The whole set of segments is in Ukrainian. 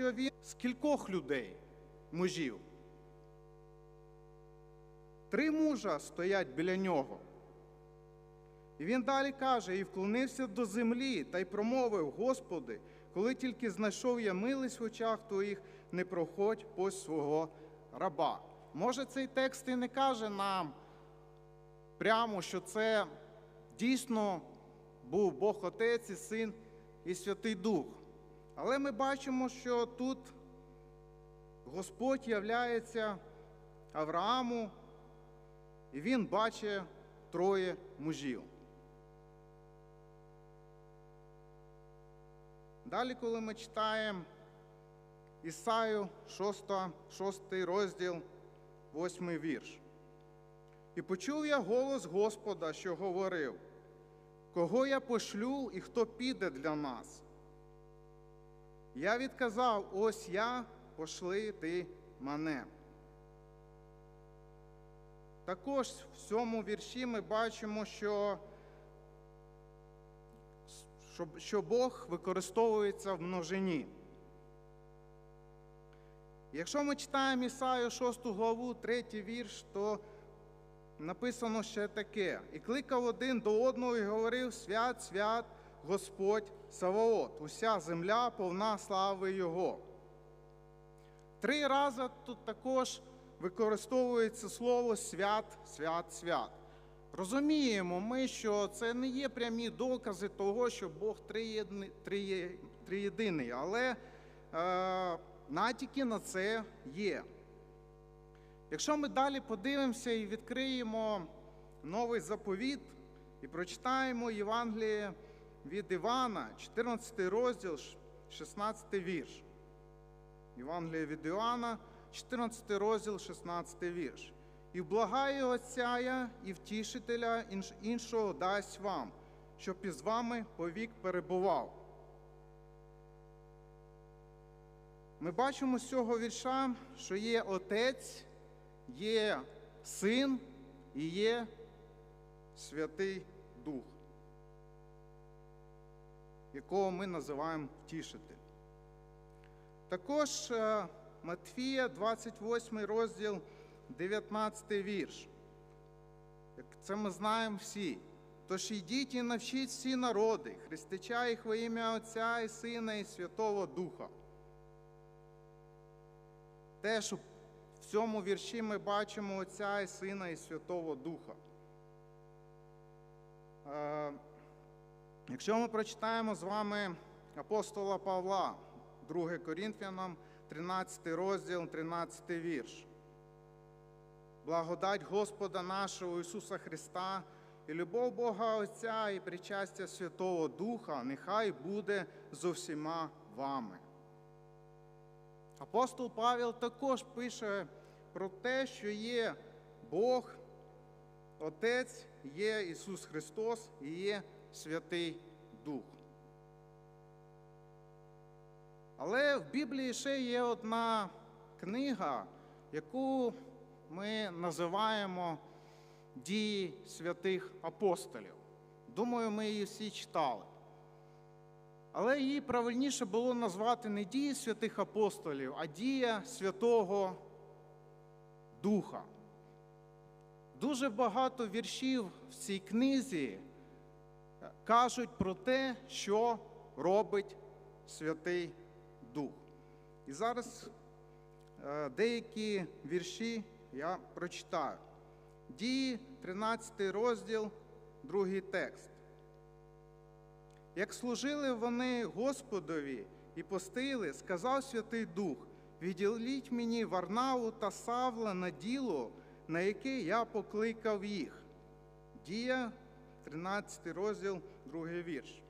що він з кількох людей, мужів. Три мужа стоять біля нього. І він далі каже: і вклонився до землі та й промовив: Господи, коли тільки знайшов я милість в очах твоїх, не проходь пось свого раба. Може, цей текст і не каже нам прямо, що це дійсно був Бог Отець і Син і Святий Дух. Але ми бачимо, що тут Господь являється Аврааму, і він бачить троє мужів. Далі, коли ми читаємо Ісаю 6, 6 розділ, 8 вірш. І почув я голос Господа, що говорив, кого я пошлю і хто піде для нас. Я відказав: ось я, пошли ти мене. Також в цьому вірші ми бачимо, що, що, Бог використовується в множині. Якщо ми читаємо Ісаю 6 главу, 3 вірш, то написано ще таке: і кликав один до одного і говорив: Свят, свят, Господь Саваот, уся земля повна слави Його. Три рази тут також використовується слово свят, свят, свят. Розуміємо ми, що це не є прямі докази того, що Бог триєдиний, триє- триєдиний, але е, натяки на це є. Якщо ми далі подивимося і відкриємо новий заповіт і прочитаємо Євангеліє від Івана, 14 розділ, 16 вірш. Євангеліє від Іоанна, 14 розділ, 16 вірш. І благаю Отця і втішителя іншого дасть вам, щоб із вами повік перебував. Ми бачимо з цього вірша, що є Отець, є Син і є Святий Дух, якого ми називаємо втішитель. Також е, Матфія, 28 розділ, 19 вірш. Це ми знаємо всі. Тож йдіть і навчіть всі народи, хрестича їх во ім'я Отця і Сина і Святого Духа. Теж в цьому вірші ми бачимо Отця і Сина і Святого Духа. Якщо ми прочитаємо з вами апостола Павла, 2 Корінфянам, 13 розділ, 13 вірш. Благодать Господа нашого Ісуса Христа і любов Бога Отця і причастя Святого Духа нехай буде зо всіма вами. Апостол Павел також пише про те, що є Бог, Отець, є Ісус Христос і є Святий Дух. Але в Біблії ще є одна книга, яку ми називаємо дії святих апостолів. Думаю, ми її всі читали. Але її правильніше було назвати не дії святих апостолів, а дія Святого Духа. Дуже багато віршів в цій книзі кажуть про те, що робить Святий Дух. І зараз е, деякі вірші я прочитаю. Дії, 13 розділ, другий текст. Як служили вони Господові і постили, сказав Святий Дух: відділіть мені Варнаву та Савла на діло, на яке я покликав їх. Дія, 13 розділ, другий вірш.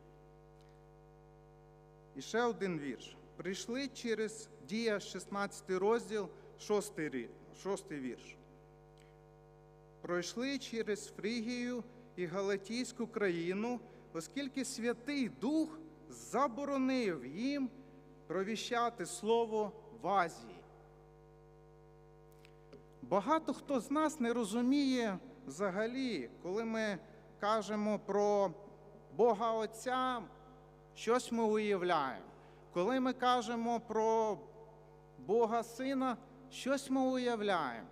І ще один вірш. Прийшли через Дія, 16 розділ, 6, 6 вірш. Пройшли через Фрігію і Галатійську країну, оскільки Святий Дух заборонив їм провіщати слово в Азії. Багато хто з нас не розуміє взагалі, коли ми кажемо про Бога Отця, щось ми уявляємо. коли ми кажемо про Бога Сина, щось ми уявляємо.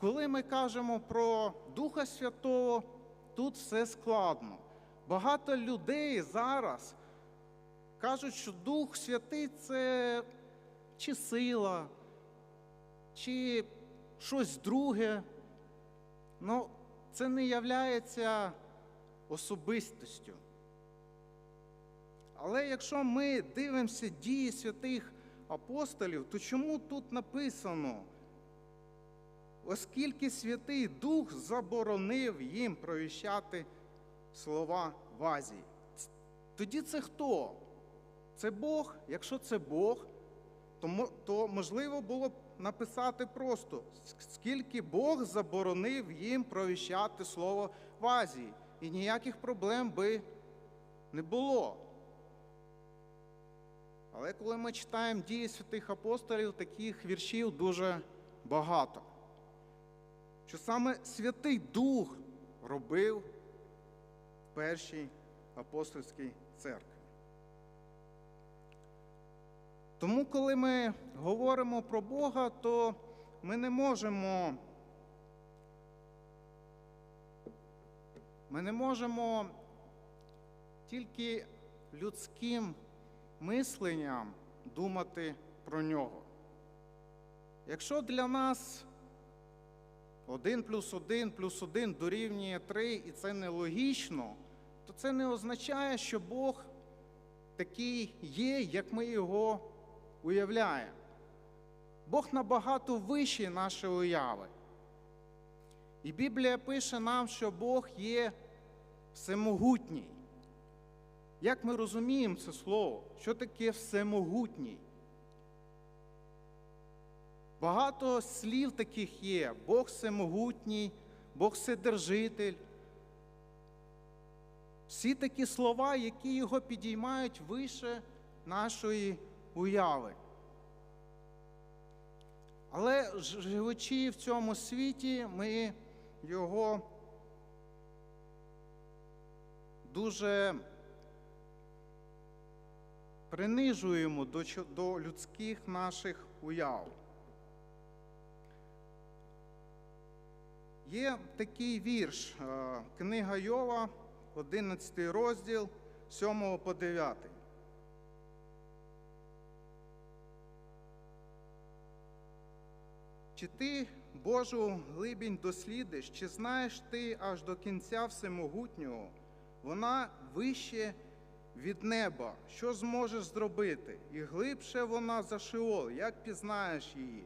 Коли ми кажемо про Духа Святого, тут все складно. Багато людей зараз кажуть, що Дух Святий це чи сила, чи щось друге. Ну, це не являється особистостю. Але якщо ми дивимося дії святих апостолів, то чому тут написано? Оскільки Святий Дух заборонив їм провіщати слова в Азії. Тоді це хто? Це Бог. Якщо це Бог, то, можливо було б написати просто, скільки Бог заборонив їм провіщати слово в Азії. І ніяких проблем би не було. Але коли ми читаємо дії святих апостолів, таких віршів дуже багато. Що саме Святий Дух робив в першій апостольській церкві. Тому, коли ми говоримо про Бога, то ми не можемо. Ми не можемо тільки людським мисленням думати про нього. Якщо для нас 1 плюс 1 плюс 1 дорівнює 3, і це нелогічно, то це не означає, що Бог такий є, як ми його уявляємо. Бог набагато вищий нашої уяви. І Біблія пише нам, що Бог є всемогутній. Як ми розуміємо це слово? Що таке всемогутній? Багато слів таких є. Бог всемогутній, Бог вседержитель. Всі такі слова, які його підіймають вище нашої уяви. Але живучи в цьому світі, ми його дуже принижуємо до, до людських наших уяв. Є такий вірш, е, книга Йова, 11 розділ, 7 по 9. Чи ти Божу глибінь дослідиш, чи знаєш ти аж до кінця всемогутнього? Вона вище від неба. Що зможеш зробити? І глибше вона за Шеол, як пізнаєш її?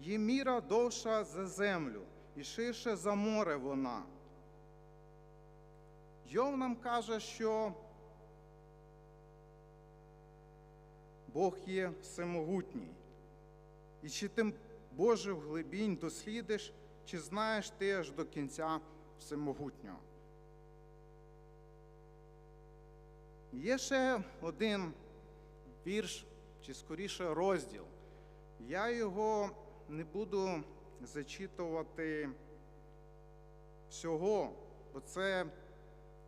Її міра довша за землю, і ширше за море вона. Йов нам каже, що Бог є всемогутній. І чи ти Божих глибінь дослідиш, чи знаєш ти аж до кінця всемогутнього? Є ще один вірш, чи скоріше розділ. Я його не буду зачитувати всього, бо це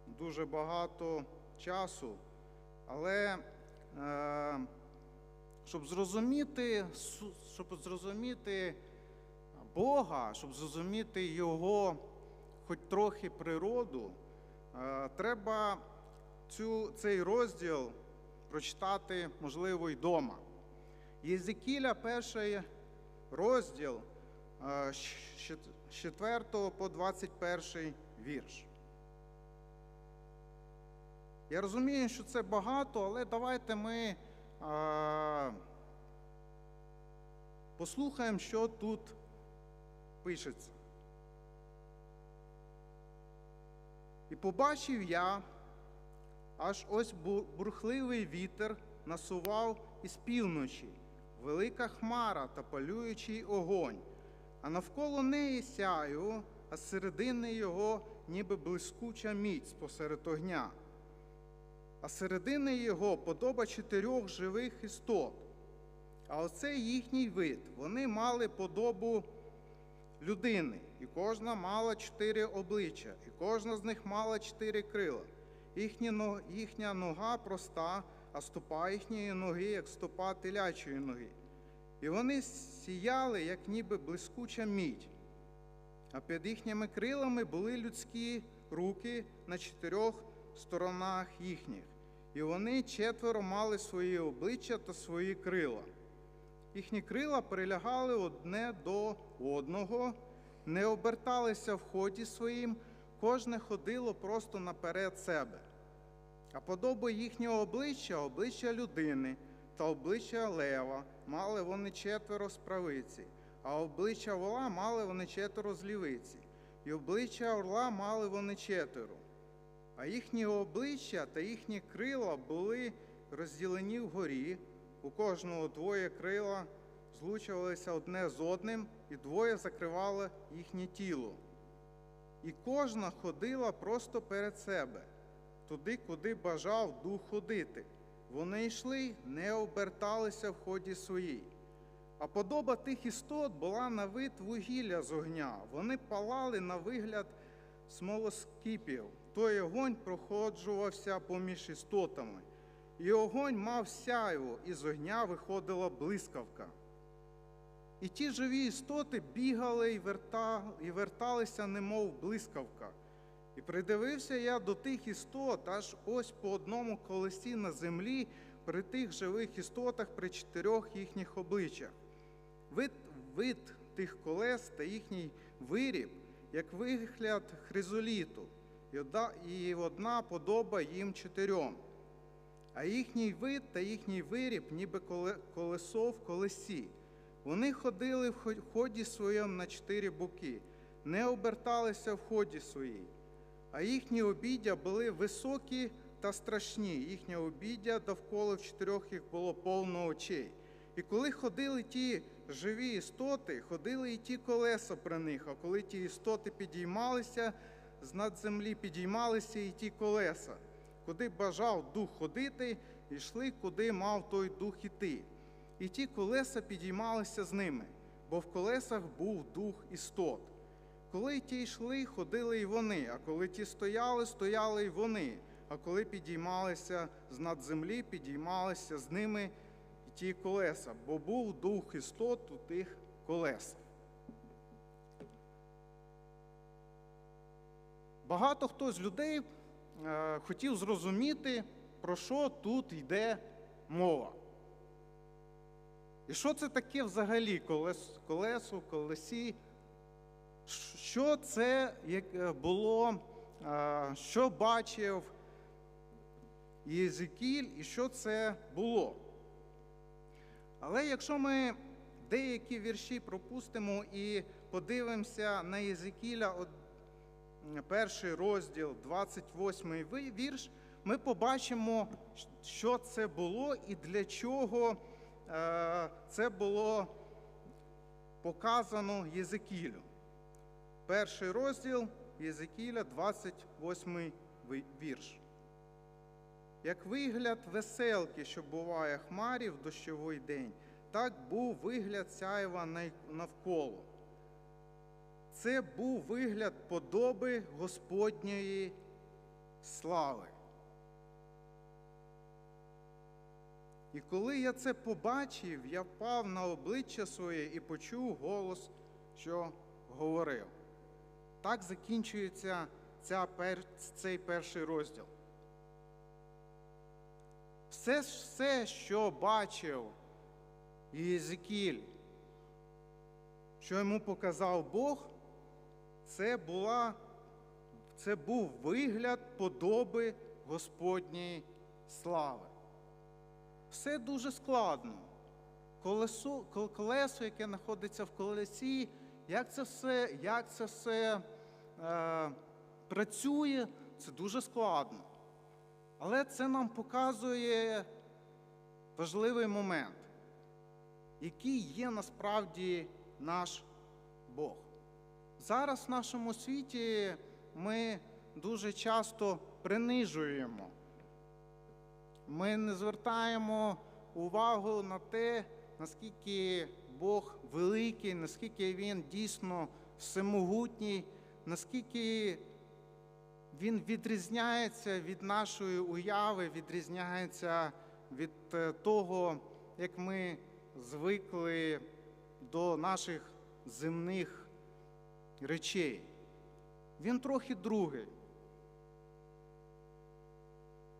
дуже багато часу. Але е, щоб зрозуміти, щоб зрозуміти Бога, щоб зрозуміти Його хоч трохи природу, е, треба цю, цей розділ прочитати, можливо, й дома. Єзекіля, перший розділ е, з 4 по 21 вірш. Я розумію, що це багато, але давайте ми послухаємо, що тут пишеться. І побачив я, аж ось бу- бурхливий вітер насував із півночі, велика хмара та палюючий огонь, а навколо неї сяю, а з середини його ніби блискуча міць посеред огня а середини його подоба чотирьох живих істот. А оце їхній вид. Вони мали подобу людини, і кожна мала чотири обличчя, і кожна з них мала чотири крила. Їхня нога проста, а стопа їхньої ноги, як стопа телячої ноги. І вони сіяли, як ніби блискуча мідь. А під їхніми крилами були людські руки на чотирьох сторонах їхніх, і вони четверо мали свої обличчя та свої крила. Їхні крила прилягали одне до одного, не оберталися в ході своїм, кожне ходило просто наперед себе. А подоби їхнього обличчя, обличчя людини та обличчя лева, мали вони четверо з правиці, а обличчя вола мали вони четверо з лівиці, і обличчя орла мали вони четверо. А їхні обличчя та їхні крила були розділені вгорі, у кожного двоє крила злучувалися одне з одним, і двоє закривали їхнє тіло. І кожна ходила просто перед себе, туди, куди бажав дух ходити. Вони йшли, не оберталися в ході своїй. А подоба тих істот була на вид вугілля з огня. Вони палали на вигляд смолоскипів. Той огонь проходжувався поміж істотами. І огонь мав сяйво, і з огня виходила блискавка. І ті живі істоти бігали і, верта, і верталися, немов блискавка. І придивився я до тих істот, аж ось по одному колесі на землі, при тих живих істотах, при чотирьох їхніх обличчях. Вид, вид тих колес та їхній виріб, як вигляд хризоліту, і одна, подоба їм чотирьом. А їхній вид та їхній виріб, ніби колесо в колесі. Вони ходили в ході своєму на чотири боки, не оберталися в ході своїй. А їхні обіддя були високі та страшні. Їхнє обіддя довкола в чотирьох їх було повно очей. І коли ходили ті живі істоти, ходили і ті колеса при них, а коли ті істоти підіймалися, з над землі підіймалися і ті колеса. Куди бажав дух ходити, йшли, куди мав той дух іти. І ті колеса підіймалися з ними, бо в колесах був дух істот. Коли ті йшли, ходили й вони, а коли ті стояли, стояли й вони. А коли підіймалися з над землі, підіймалися з ними і ті колеса, бо був дух істот у тих колесах. Багато хто з людей е, хотів зрозуміти, про що тут йде мова. І що це таке взагалі колес, колесо, колесі? Що це е, було, е, що бачив Єзекіль і що це було? Але якщо ми деякі вірші пропустимо і подивимося на Єзекіля, перший розділ, 28 вірш, ми побачимо, що це було і для чого е, це було показано Єзекілю. Перший розділ Єзекіля, 28 вірш. Як вигляд веселки, що буває хмарі в дощовий день, так був вигляд сяєва навколо. Це був вигляд подоби Господньої слави. І коли я це побачив, я впав на обличчя своє і почув голос, що говорив. Так закінчується ця цей перший розділ. Все, все, що бачив Єзекіль, що йому показав Бог, це, була, це був вигляд подоби Господньої слави. Все дуже складно. Колесо, колесо, яке знаходиться в колесі, як це все, як це все е, працює, це дуже складно. Але це нам показує важливий момент, який є насправді наш Бог. Зараз в нашому світі ми дуже часто принижуємо. Ми не звертаємо увагу на те, наскільки Бог великий, наскільки Він дійсно всемогутній, наскільки Він відрізняється від нашої уяви, відрізняється від е, того, як ми звикли до наших земних речей. Він трохи другий.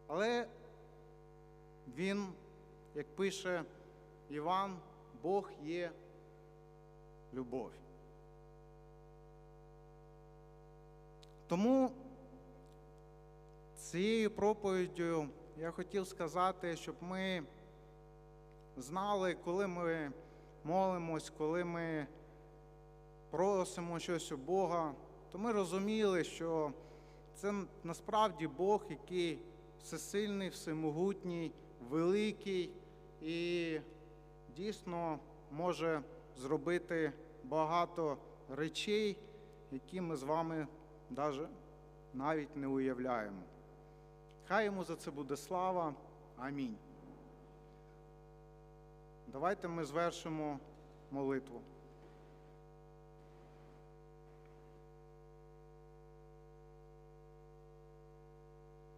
Але він, як пише Іван, Бог є любов. Тому цією проповіддю я хотів сказати, щоб ми знали, коли ми молимось, коли ми просимо щось у Бога, то ми розуміли, що це насправді Бог, який всесильний, всемогутній, великий і дійсно може зробити багато речей, які ми з вами навіть не уявляємо. Хай йому за це буде слава. Амінь. Давайте ми звершимо молитву.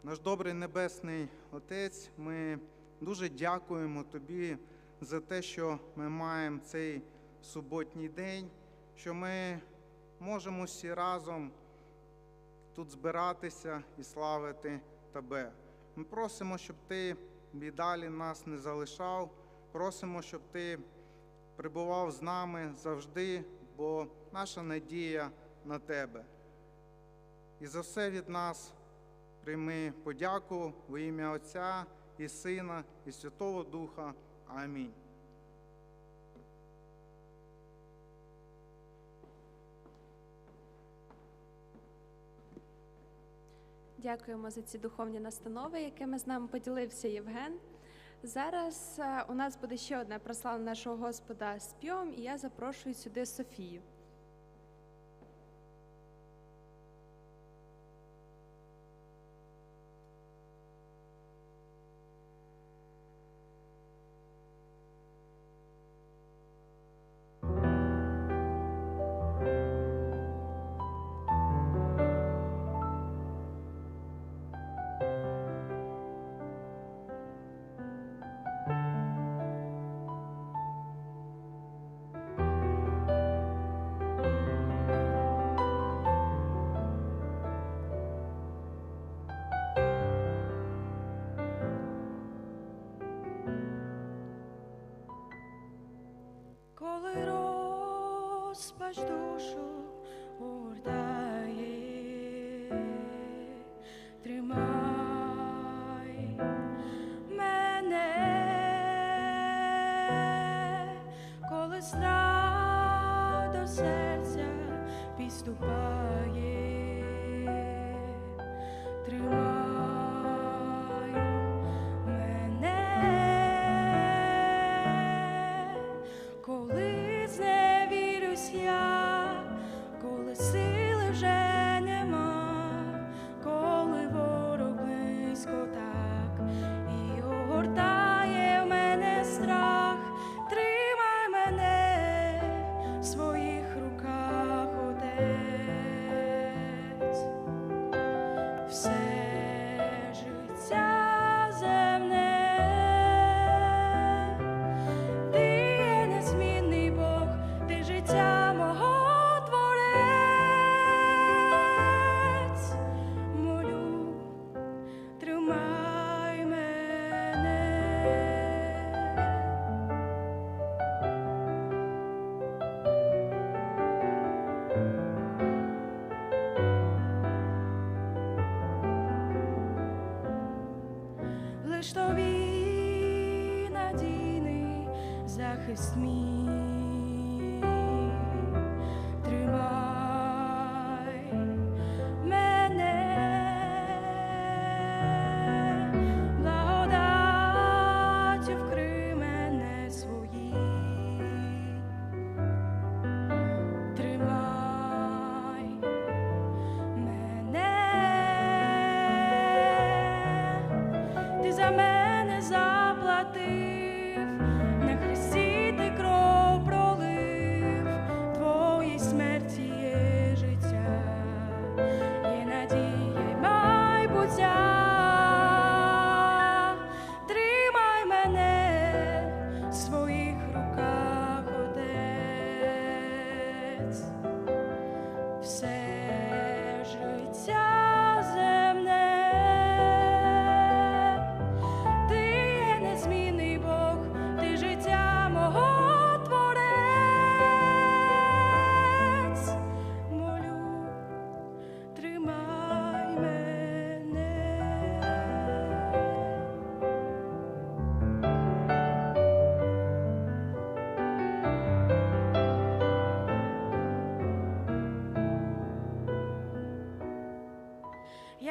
Наш добрий Небесний Отець, ми дуже дякуємо Тобі за те, що ми маємо цей суботній день, що ми можемо всі разом тут збиратися і славити Тебе. Ми просимо, щоб Ти і далі нас не залишав. Просимо, щоб Ти прибував з нами завжди, бо наша надія на Тебе. І за все від нас прийми подяку во ім'я Отця і Сина, і Святого Духа. Амінь. Дякуємо за ці духовні настанови, якими з нами поділився Євген. Зараз е, у нас буде ще одне прославлення нашого Господа співом, і я запрошую сюди Софію. Розпач душу огортає, тримай мене, коли страх до серця підступає, захист мій. Тримай мене, благодаттю вкрий мене своїй. Тримай мене, ти за мене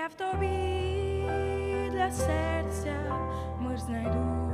в тобі для серця мир знайду.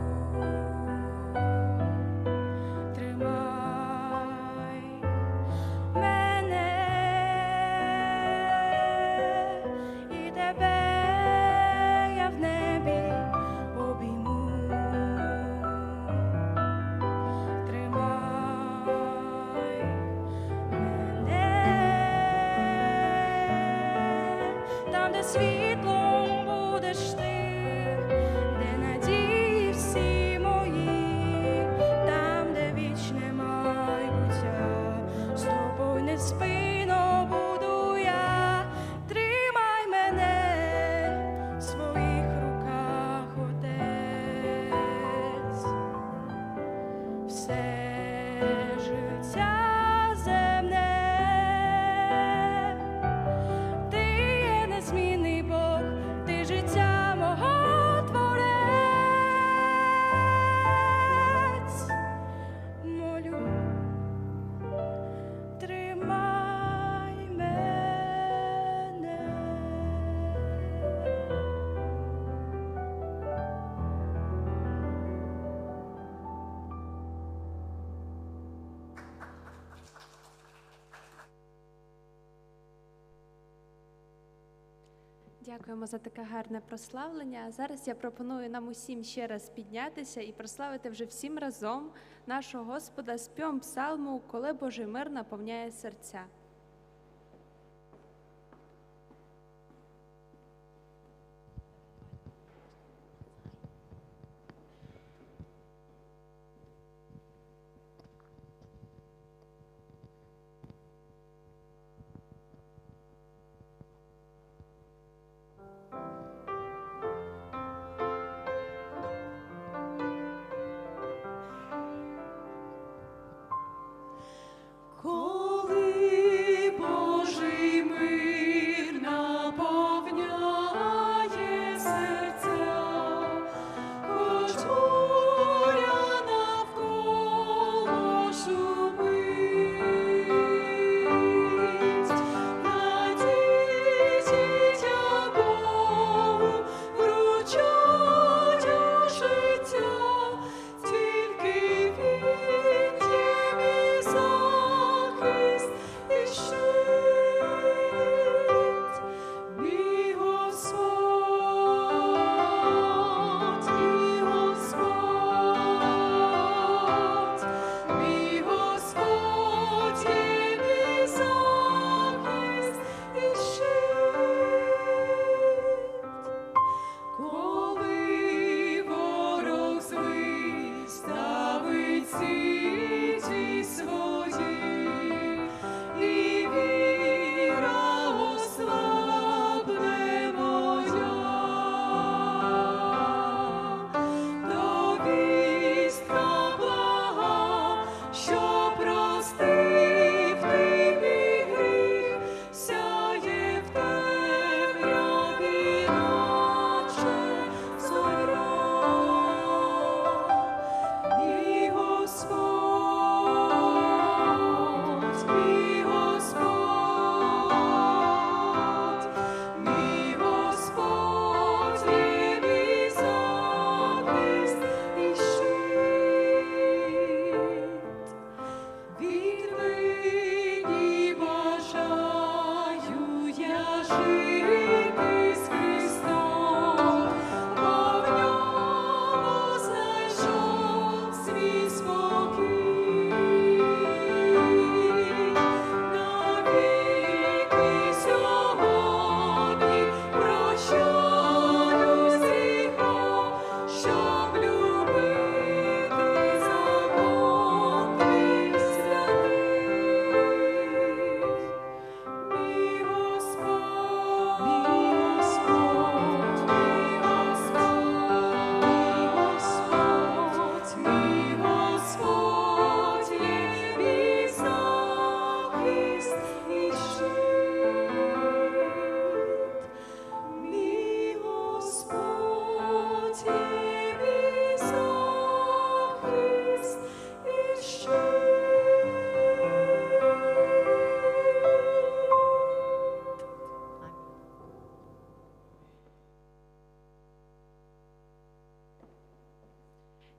Дякуємо за таке гарне прославлення. Зараз я пропоную нам усім ще раз піднятися і прославити вже всім разом нашого Господа спьом псалму, коли Божий мир наповняє серця.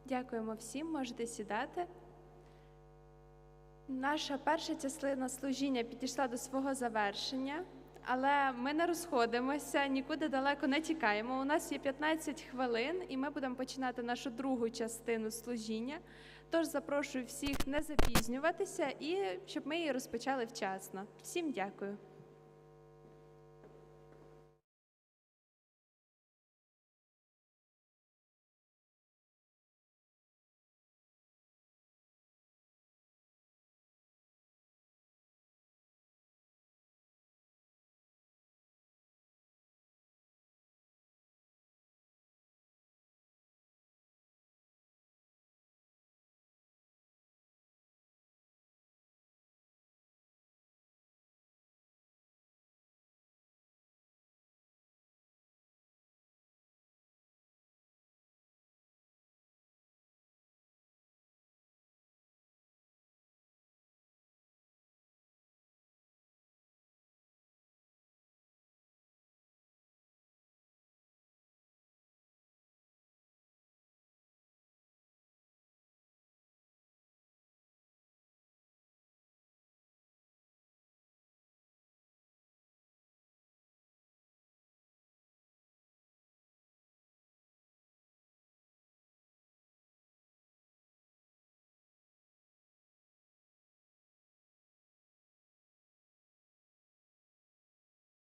Дякуємо всім, можете сідати. Наша перша частина служіння підійшла до свого завершення, але ми не розходимося, нікуди далеко не тікаємо. У нас є 15 хвилин, і ми будемо починати нашу другу частину служіння. Тож запрошую всіх не запізнюватися і щоб ми її розпочали вчасно. Всім дякую.